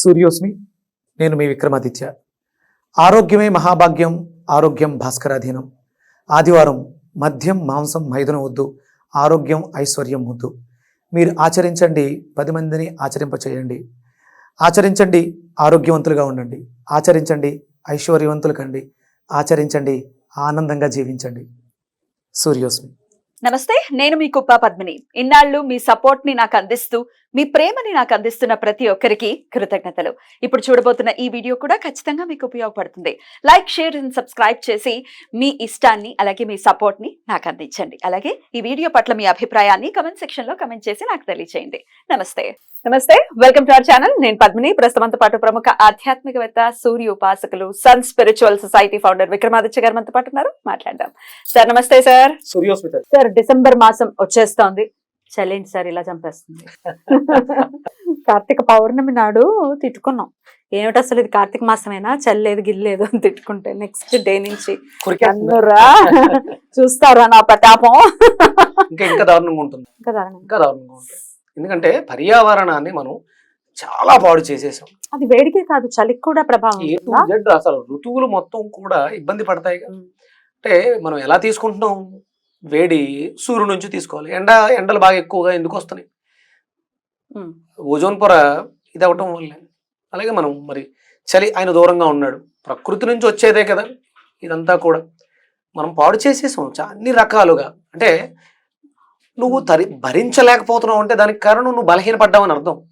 సూర్యోస్మి నేను మీ విక్రమాదిత్య. ఆరోగ్యమే మహాభాగ్యం ఆరోగ్యం భాస్కరాధీనం. ఆదివారం మద్యం మాంసం మైదనం వద్దు ఆరోగ్యం ఐశ్వర్యం వద్దు. మీరు ఆచరించండి పది మందిని ఆచరింపచేయండి. ఆచరించండి ఆరోగ్యవంతులుగా ఉండండి. ఆచరించండి ఐశ్వర్యవంతులు కండి ఆచరించండి ఆనందంగా జీవించండి. సూర్యోస్మి. నమస్తే నేను మీ కుప్ప పద్మిని. ఇన్నాళ్ళు మీ సపోర్ట్ని నాకు అందిస్తూ మీ ప్రేమని నాకు అందిస్తున్న ప్రతి ఒక్కరికి కృతజ్ఞతలు. ఇప్పుడు చూడబోతున్న ఈ వీడియో కూడా ఖచ్చితంగా మీకు ఉపయోగపడుతుంది. లైక్ షేర్ అండ్ సబ్స్క్రైబ్ చేసి మీ ఇష్టాన్ని అలాగే మీ సపోర్ట్ని నాకు అందించండి. అలాగే ఈ వీడియో పట్ల మీ అభిప్రాయాన్ని కమెంట్ సెక్షన్లో కమెంట్ చేసి నాకు తెలియచేయండి. నమస్తే. నమస్తే. వెల్కమ్ టు అవర్ ఛానల్ నేను పద్మిని ప్రస్తుతంతో పాటు ప్రముఖ ఆధ్యాత్మికవేత్త సూర్య ఉపాసకులు Sun Spiritual Society founder Vikramaditya garu మనతో పాటు ఉన్నారు. మాట్లాడదాం. సార్ నమస్తే సార్ సార్ డిసెంబర్ మాసం వచ్చేస్తోంది. చలేంటి సార్ ఇలా చంపేస్తుంది. కార్తీక పౌర్ణమి నాడు తిట్టుకున్నాం. ఏమిటి అసలు ఇది కార్తీక మాసమేనా? చల్లేదు గిల్లేదు అని తిట్టుకుంటే నెక్స్ట్ డే నుంచి అందరా చూస్తారా నా ప్రతాపం. ఇంకా ఇంకా దారుణంగా ఉంటుంది. కదా ఇంకా దారుణంగా ఉంటుంది. ఎందుకంటే పర్యావరణాన్ని మనం చాలా పాడు చేసేసాం. అది వేడికే కాదు చలికి కూడా ప్రభావం అసలు ఋతువులు మొత్తం కూడా ఇబ్బంది పడతాయి. అంటే మనం ఎలా తీసుకుంటున్నాం? వేడి సూర్యుడు నుంచి తీసుకోవాలి. ఎండ ఎండలు బాగా ఎక్కువగా ఎందుకు వస్తున్నాయి. ఓజోన్ పొర ఇది అవటం వల్లే. అలాగే మనం మరి చలి ఆయన దూరంగా ఉన్నాడు. ప్రకృతి నుంచి వచ్చేదే కదా ఇదంతా కూడా. మనం పాడు చేసేసాం అన్ని రకాలుగా. అంటే నువ్వు తరి భరించలేకపోతున్నావు అంటే దానికి కారణం నువ్వు బలహీనపడ్డావని అర్థం.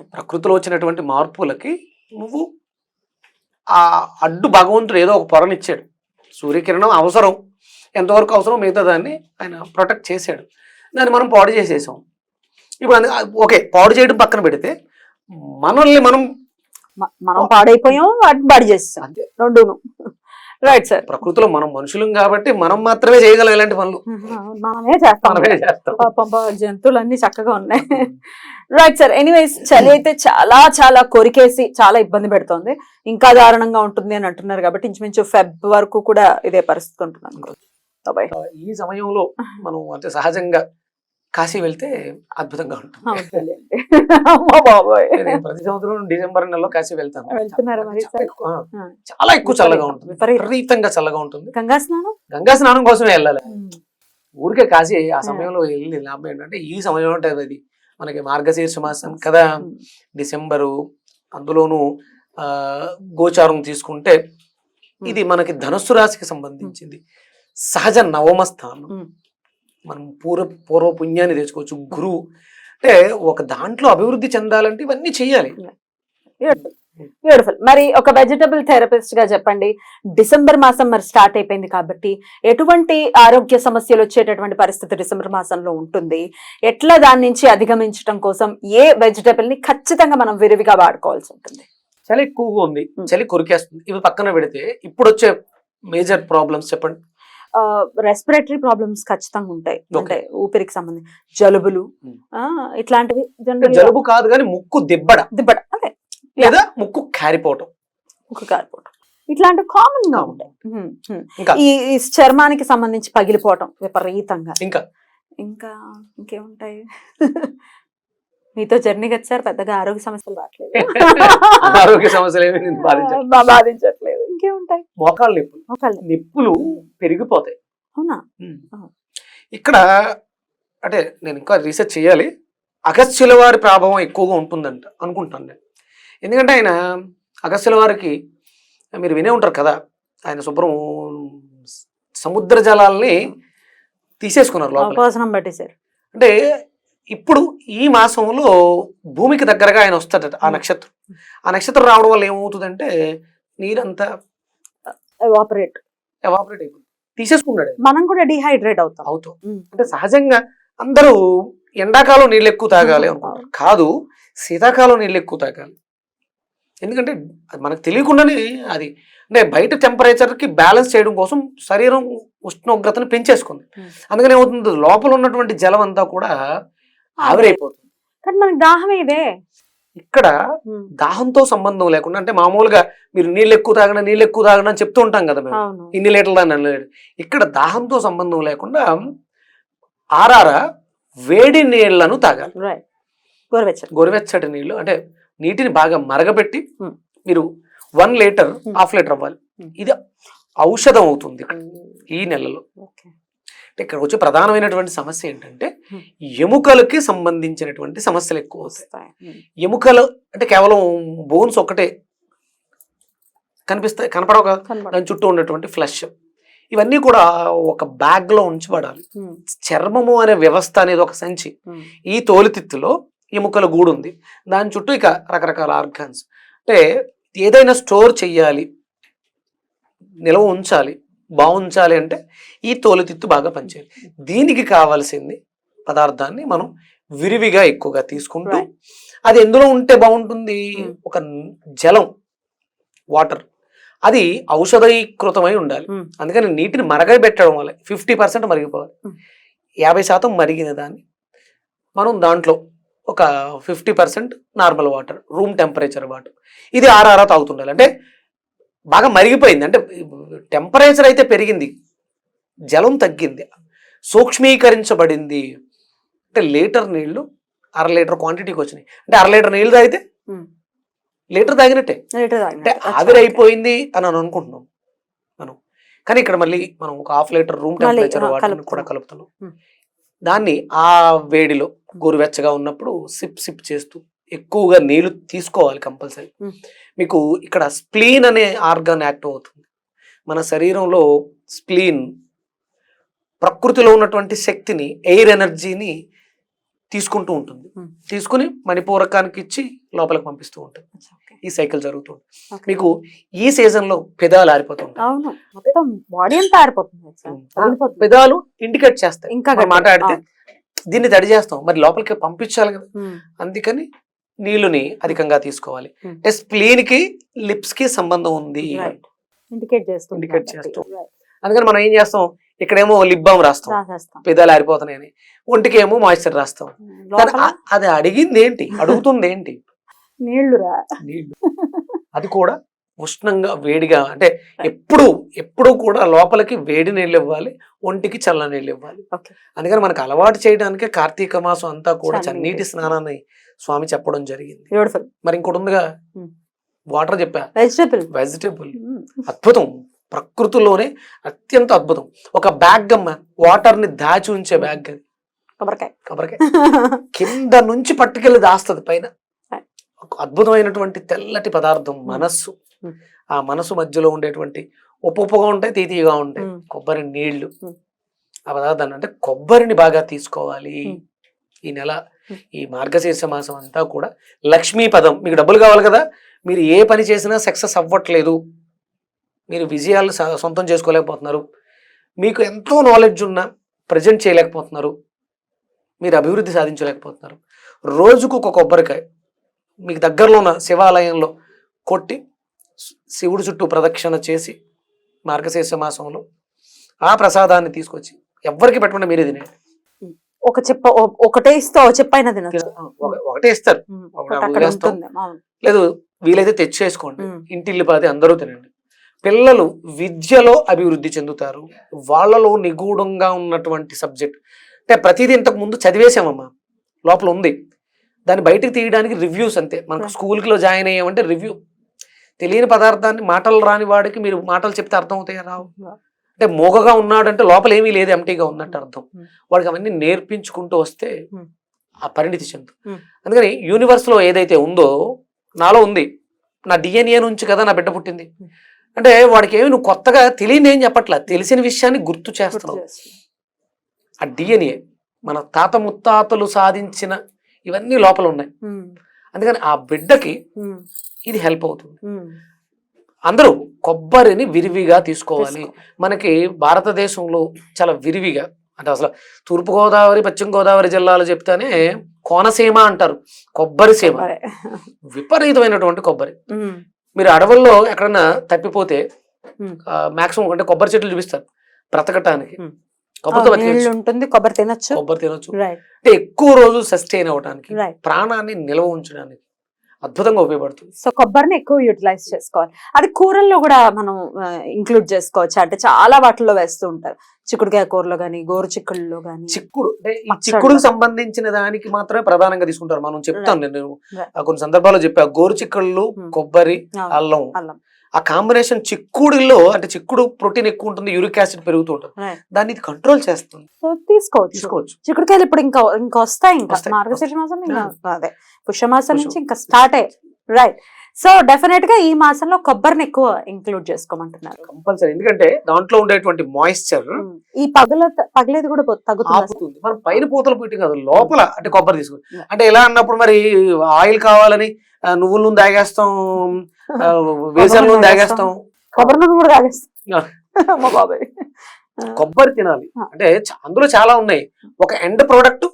ప్రకృతిలో వచ్చినటువంటి మార్పులకి నువ్వు ఆ అడ్డు భగవంతుడు ఏదో ఒక పొరనిచ్చాడు. సూర్యకిరణం అవసరం. ఎంతవరకు అవసరం మిగతా దాన్ని ఆయన ప్రొటెక్ట్ చేశాడు. దాన్ని మనం పాడు చేసేసాం. ఇప్పుడు ఓకే పాడు చేయడం పక్కన పెడితే మనల్ని మనం మనం పాడైపోయాం వాటిని పాడు చేస్తాం అంతే. రెండును. రైట్ సార్ ప్రకృతిలో మనం మనుషులం కాబట్టి మనం మాత్రమే చేయగలం ఇలాంటి పనులు. మనమే చేస్తాం. పాపం జంతువులు అన్ని చక్కగా ఉన్నాయి. రైట్ సార్ ఎనీవేస్ చలి అయితే చాలా చాలా కొరికేసి చాలా ఇబ్బంది పెడుతోంది. ఇంకా దారుణంగా ఉంటుంది అని అంటున్నారు కాబట్టి ఇంచుమించు ఫెబ్ వరకు కూడా ఇదే పరిస్థితి ఉంటుంది అనుకోవచ్చు ఈ సమయంలో మనం అంటే సహజంగా కాశీ వెళ్తే అద్భుతంగా ఉంటుంది. ప్రతి సంవత్సరం డిసెంబర్ నెలలో కాశీ వెళ్తాను. చాలా ఎక్కువ- చల్లగా ఉంటుంది. విపరీతం. విపరీతంగా చల్లగా ఉంటుంది. గంగా స్నానం? గంగా స్నానం కోసమే వెళ్ళాలి. ఊరికే కాశీ ఆ సమయంలో వెళ్ళి లాభం ఏంటంటే ఈ సమయంలో ఉంటుంది అది మనకి మార్గశీర్ష మాసం కదా. డిసెంబరు అందులోనూ గోచారం తీసుకుంటే ఇది మనకి ధనుస్సు రాశికి సంబంధించింది. సహజ నవమ స్థానం. మనం పూర్వ పూర్వ పుణ్యాన్ని తెచ్చుకోవచ్చు గురువు అంటే ఒక దాంట్లో అభివృద్ధి చెందాలంటే ఇవన్నీ చెయ్యాలి. బ్యూటిఫుల్ మరి ఒక వెజిటబుల్ థెరపిస్ట్గా చెప్పండి. డిసెంబర్ మాసం మరి స్టార్ట్ అయిపోయింది కాబట్టి ఎటువంటి ఆరోగ్య సమస్యలు వచ్చేటటువంటి పరిస్థితి డిసెంబర్ మాసంలో ఉంటుంది? ఎట్లా దాని నుంచి అధిగమించడం కోసం ఏ వెజిటబుల్ని ఖచ్చితంగా మనం విరివిగా వాడుకోవాల్సి ఉంటుంది? చలి ఎక్కువగా ఉంది. చలి కొరికేస్తుంది. ఇవి పక్కన పెడితే ఇప్పుడు వచ్చే మేజర్ ప్రాబ్లమ్స్ చెప్పండి. రెస్పిరేటరీ ప్రాబ్లమ్స్ ఖచ్చితంగా ఉంటాయి. అంటే ఊపిరికి సంబంధించి. జలుబులు Hmm. ఇట్లాంటివి జనరల్ జలుబు కాదు కానీ ముక్కు దిబ్బడ. దిబ్బడ అదే. లేదా ముక్కు కారిపోవటం. ఒక కార్పోవటం. ఇట్లాంటివి కామన్గా. ఉంటాయి. Hmm, hmm. ఈ చర్మానికి సంబంధించి పగిలిపోవటం విపరీతంగా. ఇంకా? ఇంకా ఇంకేముంటాయి? మీతో జర్నీకి వచ్చారు పెద్దగా ఆరోగ్య సమస్యలు రావట్లేదు. అనారోగ్య సమస్యలు ఏమి ఇంకేముంటాయి? మోకాళ్ళ నొప్పులు. నిప్పులు. పెరిగిపోతాయి. అవునా. ఇక్కడ అంటే నేను ఇంకా రీసెర్చ్ చేయాలి. అగస్త్యుల వారి ప్రభావం ఎక్కువగా ఉంటుందంట అనుకుంటాను నేను. ఎందుకంటే ఆయన అగస్త్యుల వారికి మీరు వినే ఉంటారు కదా ఆయన శుభ్రం సముద్ర జలాల్ని తీసేసుకున్నారు లోపల. సార్ అంటే ఇప్పుడు ఈ మాసంలో భూమికి దగ్గరగా ఆయన వస్తాడట ఆ. నక్షత్రం. ఆ నక్షత్రం రావడం వల్ల ఏమవుతుందంటే నీరంతా ఎవాపరేట్ ఎవాపరేట్ అయిపోతుంది. తీసేసుకున్నాడు. మనం కూడా డిహైడ్రేట్ అవుతాం. అవుతాం. అంటే సహజంగా అందరూ ఎండాకాలం నీళ్ళు ఎక్కువ తాగాలి. అనుకుంటారు. కాదు శీతాకాలం నీళ్ళు ఎక్కువ తాగాలి. ఎందుకంటే అది మనకు తెలియకుండానే అది అంటే బయట temperature కి బ్యాలెన్స్ చేయడం కోసం శరీరం ఉష్ణోగ్రతను పెంచేసుకుంది. అందుకని ఏమవుతుంది? లోపల ఉన్నటువంటి జలం అంతా కూడా ఆవిరైపోతుంది. కానీ మనకి దాహమే ఇదే. ఇక్కడ దాహంతో సంబంధం లేకుండా అంటే మామూలుగా మీరు నీళ్ళు ఎక్కువ తాగడం నీళ్ళు ఎక్కువ తాగడం అని చెప్తూ ఉంటాం కదా మేము. ఇన్ని లీటర్లు అనలేదు. ఇక్కడ దాహంతో సంబంధం లేకుండా ఆరార వేడి నీళ్ళను తాగాలి. రైట్ గోరువెచ్చలు గోరువెచ్చటి నీళ్ళు అంటే నీటిని బాగా మరగబెట్టి. మీరు వన్ లీటర్. హాఫ్ లీటర్ అవ్వాలి. ఇది ఔషధం అవుతుంది ఇక్కడ ఈ నెలలో. ఇక్కడ వచ్చే ప్రధానమైనటువంటి సమస్య ఏంటంటే. ఎముకలకి సంబంధించినటువంటి సమస్యలు ఎక్కువ వస్తాయి. ఎముకలు అంటే కేవలం బోన్స్ ఒకటే కనిపిస్తాయి కనపడవు కదా? కనబడ- దాని చుట్టూ ఉన్నటువంటి ఫ్లష్. ఇవన్నీ కూడా ఒక బ్యాగ్లో ఉంచబడాలి. చర్మము అనే వ్యవస్థ అనేది ఒక సంచి. ఈ తోలితిత్తులో ఎముకల గూడు ఉంది దాని చుట్టూ ఇక రకరకాల ఆర్గాన్స్. అంటే ఏదైనా స్టోర్ చెయ్యాలి. నిల్వ ఉంచాలి. బాగుంచాలి అంటే ఈ తోలితిత్తు బాగా పనిచేయాలి దీనికి కావాల్సింది పదార్థాన్ని మనం విరివిగా ఎక్కువగా తీసుకుంటూ. అది ఎందులో ఉంటే బాగుంటుంది Hmm. ఒక జలం వాటర్ అది ఔషధీకృతమై ఉండాలి ఉమ్. అందుకని నీటిని మరగబెట్టడం వల్ల ఫిఫ్టీ పర్సెంట్ మరిగిపోవాలి Hmm. యాభై శాతం మరిగిన దాన్ని మనం దాంట్లో ఒక fifty percent normal water room temperature water ఇది ఆరారా తాగుతుండాలి అంటే బాగా మరిగిపోయింది. అంటే టెంపరేచర్ అయితే పెరిగింది. జలం తగ్గింది. సూక్ష్మీకరించబడింది. అంటే లీటర్ నీళ్ళు అర లీటర్ క్వాంటిటీకి వచ్చినాయి. అంటే అర లీటర్ నీళ్ళు తాగితే. లీటర్ తాగినట్టే. అంటే. అచ్చా, ఆవిరైపోయింది అని అని అనుకుంటున్నాం మనం కానీ ఇక్కడ మళ్ళీ మనం ఒక హాఫ్ లీటర్ రూమ్ టెంపరేచర్. కూడా కలుపుతున్నాం. దాన్ని ఆ వేడిలో గోరువెచ్చగా ఉన్నప్పుడు సిప్ సిప్ చేస్తూ ఎక్కువగా నీళ్ళు తీసుకోవాలి కంపల్సరీ. మీకు ఇక్కడ స్ప్లీన్ అనే ఆర్గాన్ యాక్టివ్ అవుతుంది మన శరీరంలో స్ప్లీన్ ప్రకృతిలో ఉన్నటువంటి శక్తిని ఎయిర్ ఎనర్జీని తీసుకుంటూ ఉంటుంది. తీసుకుని మణిపూరకానికి ఇచ్చి లోపలికి పంపిస్తూ ఉంటుంది. ఈ సైకిల్ జరుగుతుంది. మీకు ఈ సీజన్లో పెదాలు ఆరిపోతుంటాయి. పెదాలు ఇండికేట్ చేస్తాయి ఇంకా. మాట్లాడితే దీన్ని తడి చేస్తాం మరి లోపలికి పంపించాలి కదా. అందుకని నీళ్ళుని అధికంగా తీసుకోవాలి. అంటే స్ప్లీన్కి లిప్స్కి సంబంధం ఉంది. ఇండికేట్. చేస్తూ. అందుకని మనం ఏం చేస్తాం? ఇక్కడేమో లిప్ బామ్ రాస్తాం. పెదాలు ఆరిపోతున్నాయని. ఒంటికి ఏమో మాయిశ్చర్ రాస్తాం ఆ- అది అడిగింది ఏంటి అడుగుతుంది ఏంటి నీళ్ళు రా. నీళ్ళు. అది కూడా ఉష్ణంగా వేడిగా అంటే ఎప్పుడు ఎప్పుడు కూడా లోపలికి వేడి నీళ్ళు ఇవ్వాలి ఒంటికి చల్ల నీళ్ళు ఇవ్వాలి. అందుకని మనకు అలవాటు చేయడానికే కార్తీక మాసం అంతా కూడా చన్నీటి స్నానాన్ని స్వామి చెప్పడం జరిగింది. మరి ఇంకోటి ఉందిగా? Hmm. వాటర్ చెప్పా? వెజిటబుల్ వెజిటేబుల్ అద్భుతం. ప్రకృతిలోనే అత్యంత అద్భుతం. ఒక బ్యాగ్ అమ్మ వాటర్ని దాచి ఉంచే బ్యాగ్ అది. కొబ్బరికాయ. కొబ్బరికాయ. కింద నుంచి పట్టుకెళ్ళి దాస్తుంది పైన. అద్భుతమైనటువంటి తెల్లటి పదార్థం. మనస్సు. ఆ మనసు మధ్యలో ఉండేటువంటి ఉప్పు ఉప్పుగా ఉంటాయి తీతీగా ఉంటాయి. కొబ్బరి నీళ్ళు. ఆ పదార్థాన్ని అంటే కొబ్బరిని బాగా తీసుకోవాలి. ఈ నెల. ఈ మార్గశీర్ష మాసం అంతా కూడా లక్ష్మీ పదం మీకు డబ్బులు కావాలి కదా మీరు ఏ పని చేసినా సక్సెస్ అవ్వట్లేదు మీరు విజయాలు సొంతం చేసుకోలేకపోతున్నారు మీకు ఎంతో నాలెడ్జ్ ఉన్నా ప్రజెంట్ చేయలేకపోతున్నారు మీరు అభివృద్ధి సాధించలేకపోతున్నారు రోజుకు ఒక కొబ్బరికాయ మీకు దగ్గరలో ఉన్న శివాలయంలో కొట్టి శివుడి చుట్టూ ప్రదక్షిణ చేసి మార్గశీర్ష మాసంలో ఆ ప్రసాదాన్ని తీసుకొచ్చి ఎవ్వరికి పెట్టకుండా మీరే తినేయండి. ఒక చెప్ప ఒకటే ఇస్తే ఒక చెప్ప అయినా తినచ్చు ఒక- ఒకటే ఇస్తారు. లేదు వీలైతే తెచ్చేసుకోండి. ఇంటిల్లిపాది అందరూ తినండి. పిల్లలు విద్యలో అభివృద్ధి చెందుతారు. వాళ్ళలో నిగూఢంగా ఉన్నటువంటి సబ్జెక్ట్. అంటే ప్రతిదీ ఇంతకు ముందు చదివేశామమ్మా. లోపల ఉంది. దాన్ని బయటికి తీయడానికి రివ్యూస్ అంతే మనకు Right. స్కూల్కి లో జాయిన్ అయ్యామంటే రివ్యూ తెలియని పదార్థాన్ని మాటలు రాని వాడికి మీరు మాటలు చెప్తే అర్థం అవుతాయా రావు అంటే మోగగా ఉన్నాడంటే లోపల ఏమీ లేదు ఎంటీగా అర్థం Hmm. వాడికి అవన్నీ నేర్పించుకుంటూ వస్తే Hmm. ఆ పరిణితి చెందు Hmm. అందుకని యూనివర్స్లో ఏదైతే ఉందో నాలో ఉంది నా డిఎన్ఏ నుంచి కదా నా బిడ్డ పుట్టింది Hmm. అంటే వాడికి ఏమి నువ్వు కొత్తగా తెలియని ఏం చెప్పట్లా తెలిసిన విషయాన్ని గుర్తు చేస్తున్నావు చేస్తుంది. ఆ డిఎన్ఏ మన తాత ముత్తాతలు సాధించిన ఇవన్నీ లోపల ఉన్నాయి. అందుకని ఆ బిడ్డకి. ఇది హెల్ప్ అవుతుంది. అందరూ కొబ్బరిని విరివిగా తీసుకోవాలి తీసుకో. మనకి భారతదేశంలో చాలా విరివిగా అంటే అసలు తూర్పు గోదావరి పశ్చిమ గోదావరి జిల్లాలు చెప్తేనే కోనసీమ అంటారు కొబ్బరి సీమ. విపరీతమైనటువంటి కొబ్బరి. మీరు అడవుల్లో ఎక్కడన్నా తప్పిపోతే. మాక్సిమం అంటే కొబ్బరి చెట్లు చూపిస్తారు బ్రతకటానికి నీళ్ళు ఉంటుంది కొబ్బరి తినచ్చు. కొబ్బరి తినొచ్చు. అంటే ఎక్కువ రోజు సస్టైన్ అవ్వడానికి రైట్ ప్రాణాన్ని నిల్వ ఉంచడానికి అద్భుతంగా ఉపయోగపడుతుంది. సో కొబ్బరిని ఎక్కువ యూటిలైజ్ చేసుకోవాలి. అది కూరల్లో కూడా మనం ఇంక్లూడ్ చేసుకోవచ్చు? అంటే చాలా వాటిల్లో వేస్తూ ఉంటారు. చిక్కుడుకాయ కూరలో గానీ గోరు చిక్కుడులో గానీ. చిక్కుడు. చిక్కుడుకు సంబంధించిన దానికి మాత్రమే ప్రధానంగా తీసుకుంటారు. మనం చెప్తాను నేను. కొన్ని సందర్భాల్లో చెప్పా గోరు చిక్కుళ్ళు Hmm. కొబ్బరి అల్లం. అల్లం. ఆ కాంబినేషన్ చిక్కుడులో అంటే చిక్కుడు ప్రోటీన్ ఎక్కువ ఉంటుంది యూరిక్ యాసిడ్ పెరుగుతూ ఉంటుంది. దాన్ని ఇది కంట్రోల్ చేస్తుంది. సో తీసుకోవచ్చు. తీసుకోవచ్చు. చిక్కుడుకాయలు ఇప్పుడు ఇంకా ఇంకా వస్తాయి ఇంకా. వస్తాయి, మార్గశిర మాసం ఇంకా ఆ. అదే. పుష్యమాసం పుష్యం. నుంచి ఇంకా స్టార్ట్ అయ్యి రైట్ సో డెఫినెట్గా ఈ మాసంలో కొబ్బరిని ఎక్కువ ఇంక్లూడ్ చేసుకోమంటున్నారు. కంపల్సరీ ఎందుకంటే దాంట్లో ఉండేటువంటి మాయిశ్చర్ ఉమ్. ఈ పగల పగలేది కూడా తగ్గుతుందా మనం పైన పూతలు పుట్టి కాదు లోపల అంటే కొబ్బరి తీసుకుని Yeah. అంటే ఎలా అన్నప్పుడు మరి ఆయిల్ కావాలని నువ్వుల తాగేస్తాం నూనె తాగేస్తాం. కొబ్బరి నూనె కూడా తాగేస్తా. బాబాయ్. కొబ్బరి తినాలి. అంటే అందులో చాలా ఉన్నాయి. ఒక ఎండ్ ప్రోడక్ట్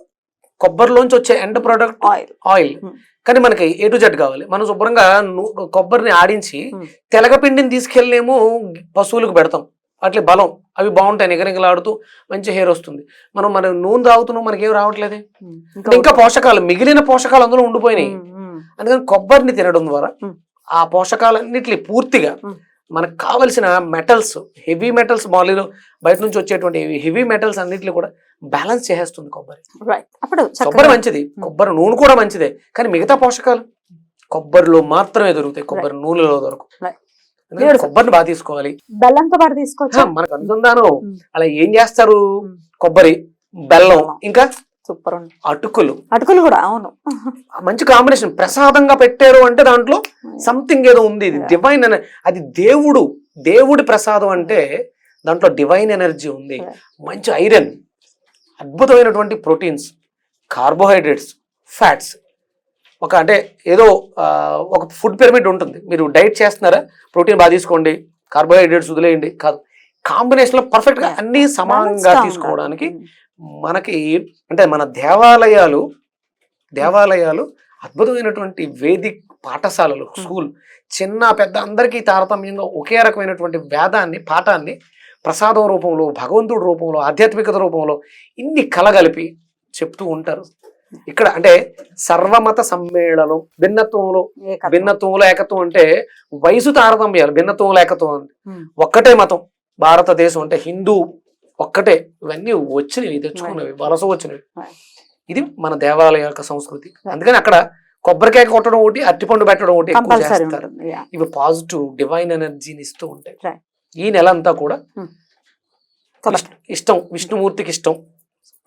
కొబ్బరిలోంచి వచ్చే ఎండ్ ప్రోడక్ట్ ఆయిల్. ఆయిల్. కానీ మనకి ఏ టు జెడ్ కావాలి. మనం శుభ్రంగా కొబ్బరిని ఆడించి. తెలగపిండిని తీసుకెళ్ళేమో పశువులకు పెడతాం. అట్లే బలం. అవి బాగుంటాయి. నిగనిగలాడుతూ మంచి హెయిర్ వస్తుంది. మనం మన నూనె తాగుతున్నాం. మనకేం రావట్లేదే? ఇంకా పోషకాలు మిగిలిన పోషకాలు అందులో ఉండిపోయినాయి. అందుకని కొబ్బరిని తినడం ద్వారా. ఆ పోషకాలన్నిటి పూర్తిగా. మనకు కావలసిన మెటల్స్ హెవీ మెటల్స్ బాడీలో బయట నుంచి వచ్చేటువంటి హెవీ మెటల్స్ అన్నిటిని కూడా బ్యాలెన్స్ చేసేస్తుంది కొబ్బరి. అప్పుడు కొబ్బరి మంచిది. కొబ్బరి నూనె కూడా మంచిదే. కానీ మిగతా పోషకాలు? కొబ్బరిలో మాత్రమే దొరుకుతాయి. కొబ్బరి నూనెలో దొరకవు. కొబ్బరిని బాగా తీసుకోవాలి. బెల్లంతో పాటు తీసుకోవచ్చు? మనకు అనుసంధానం. అలా ఏం చేస్తారు. కొబ్బరి బెల్లం. ఇంకా సూపర్ ఉంది అటుకులు. అటుకులు కూడా అవును. మంచి కాంబినేషన్. ప్రసాదంగా పెట్టారు అంటే దాంట్లో సంథింగ్ ఏదో ఉంది. ఇది. డివైన్ అది దేవుడు దేవుడి ప్రసాదం అంటే దాంట్లో డివైన్ ఎనర్జీ ఉంది. మంచి ఐరన్ అద్భుతమైనటువంటి ప్రోటీన్స్ కార్బోహైడ్రేట్స్ ఫ్యాట్స్ ఒక అంటే ఏదో ఒక ఫుడ్ పిరమిడ్ ఉంటుంది. మీరు డైట్ చేస్తున్నారా? ప్రోటీన్ బాగా తీసుకోండి. కార్బోహైడ్రేట్స్ వదిలేయండి. కాదు. కాంబినేషన్లో పర్ఫెక్ట్గా Yeah. అన్ని సమానంగా తీసుకోవడానికి ఉండాలి. మనకి అంటే మన దేవాలయాలు దేవాలయాలు అద్భుతమైనటువంటి వేదిక్ పాఠశాలలు స్కూల్. చిన్న పెద్ద అందరికీ తారతమ్యంగా ఒకే రకమైనటువంటి వేదాన్ని పాఠాన్ని ప్రసాదం రూపంలో భగవంతుడి రూపంలో ఆధ్యాత్మికత రూపంలో ఇన్ని కలగలిపి చెప్తూ ఉంటారు. ఇక్కడ అంటే సర్వమత సమ్మేళనం భిన్నత్వంలో. భిన్నత్వంలో ఏకత్వం అంటే వయసు తారతమ్యాలు భిన్నత్వంలో ఏకత్వం. అంటే. ఒక్కటే మతం. భారతదేశం అంటే హిందూ ఒక్కటే ఇవన్నీ వచ్చినవి తెచ్చుకున్నవి వలస వచ్చినవి. ఇది మన దేవాలయ యొక్క సంస్కృతి. అందుకని అక్కడ కొబ్బరికాయ కొట్టడం ఒకటి అరటిపండు పెట్టడం ఒకటి ఎక్కువ చేస్తారు. ఇవి పాజిటివ్ డివైన్ ఎనర్జీని ఇస్తూ ఉంటాయి. ఈ నెల అంతా కూడా Hmm. ఇష్ట- విష్ణుమూర్తికి ఇష్టం.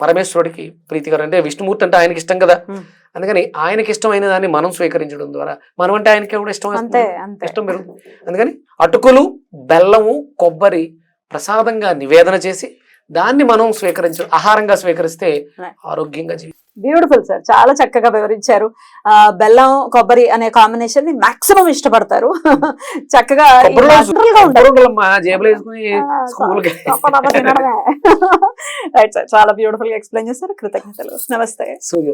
పరమేశ్వరుడికి ప్రీతికరం. అంటే విష్ణుమూర్తి అంటే ఆయనకి ఇష్టం కదా. Hmm. అందుకని ఆయనకి ఇష్టమైన దాన్ని మనం స్వీకరించడం ద్వారా మనం అంటే ఆయనకి కూడా ఇష్టం ఇష్టం పెరుగుతుంది. అందుకని అటుకులు బెల్లము కొబ్బరి ప్రసాదంగా నివేదన చేసి దాన్ని మనం స్వీకరించ ఆహారంగా స్వీకరిస్తే. ఆరోగ్యంగా జీవి బ్యూటిఫుల్ సార్ చాలా చక్కగా వివరించారు. ఆ, బెల్లం కొబ్బరి అనే కాంబినేషన్ని మాక్సిమం ఇష్టపడతారు. చక్కగా చాలా బ్యూటిఫుల్గా ఎక్స్ప్లెయిన్ చేస్తారు కృతజ్ఞతలు. నమస్తే. సూర్య